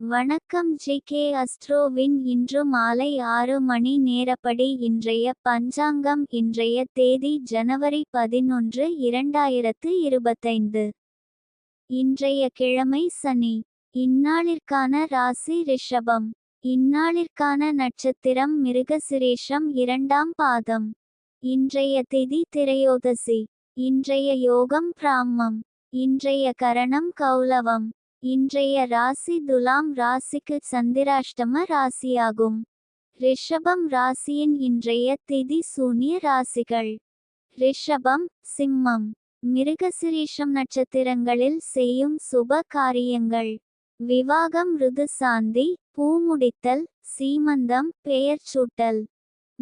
வணக்கம் G K அஸ்ட்ரோவின் இன்று மாலை ஆறு மணி நேரப்படி இன்றைய பஞ்சாங்கம் இன்றைய தேதி ஜனவரி பதினொன்று இரண்டாயிரத்து இருபத்தைந்து. இன்றைய கிழமை சனி. இந்நாளிற்கான ராசி ரிஷபம். இந்நாளிற்கான நட்சத்திரம் மிருகசிரேஷம் இரண்டாம் பாதம். இன்றைய திதி திரையோதசி. இன்றைய யோகம் பிராமம். இன்றைய கரணம் கௌலவம் இன்றைய ராசி துலாம் ராசிக்கு சந்திராஷ்டம ராசியாகும். ரிஷபம் ராசியின் இன்றைய திதி சூனிய ராசிகள். ரிஷபம் சிம்மம். மிருகசிரீஷம் நட்சத்திரங்களில் செய்யும் சுப காரியங்கள். விவாகம் ருதுசாந்தி பூமுடித்தல் சீமந்தம் பெயர் சூட்டல்.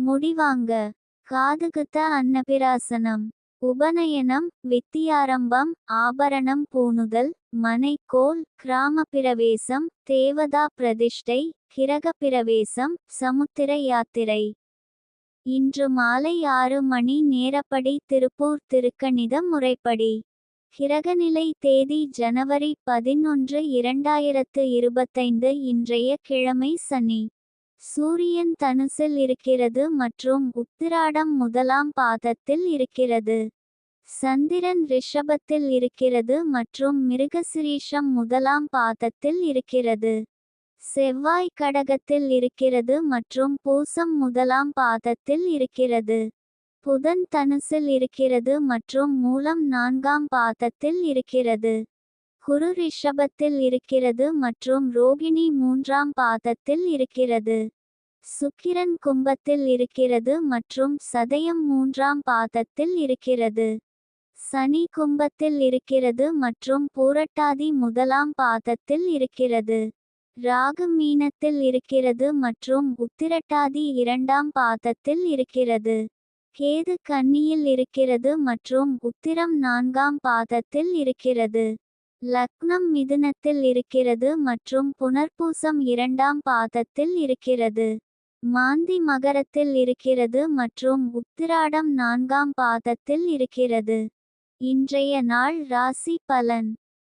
முடிவாங்க. காதுகுத்த அன்னபிராசனம். உபநயனம் வித்தியாரம்பம் ஆபரணம் பூணுதல் மனைக்கோல் கிராம பிரவேசம் தேவதா பிரதிஷ்டை கிரகப்பிரவேசம் சமுத்திர யாத்திரை. இன்று மாலை ஆறு மணி நேரப்படி திருப்பூர் திருக்கணிதம் முறைப்படி. கிரகநிலை தேதி ஜனவரி பதினொன்று இரண்டாயிரத்து இருபத்தைந்து இன்றைய கிழமை சனி. சூரியன் தனுசில் இருக்கிறது மற்றும் உத்திராடம் முதலாம் பாதத்தில் இருக்கிறது. சந்திரன் ரிஷபத்தில் இருக்கிறது மற்றும் மிருகசிரீஷம் முதலாம் பாதத்தில் இருக்கிறது. செவ்வாய் கடகத்தில் இருக்கிறது மற்றும் பூசம் முதலாம் பாதத்தில் இருக்கிறது. புதன் தனுசில் இருக்கிறது மற்றும் மூலம் நான்காம் பாதத்தில் இருக்கிறது. குரு ரிஷபத்தில் இருக்கிறது மற்றும் ரோகிணி மூன்றாம் பாதத்தில் இருக்கிறது. சுக்கிரன் கும்பத்தில் இருக்கிறது மற்றும் சதயம் மூன்றாம் பாதத்தில் இருக்கிறது. சனி கும்பத்தில் இருக்கிறது மற்றும் பூரட்டாதி முதலாம் பாதத்தில் இருக்கிறது. ராகு மீனத்தில் இருக்கிறது மற்றும் உத்திரட்டாதி இரண்டாம் பாதத்தில் இருக்கிறது. கேது கன்னியில் இருக்கிறது மற்றும் உத்திரம் நான்காம் பாதத்தில் இருக்கிறது. லக்னம் மிதுனத்தில் இருக்கிறது மற்றும் புனர்பூசம் இரண்டாம் பாதத்தில் இருக்கிறது. மாந்தி மகரத்தில் இருக்கிறது மற்றும் உத்திராடம் நான்காம் பாதத்தில் இருக்கிறது. இன்றைய நாள் ராசி பலன்.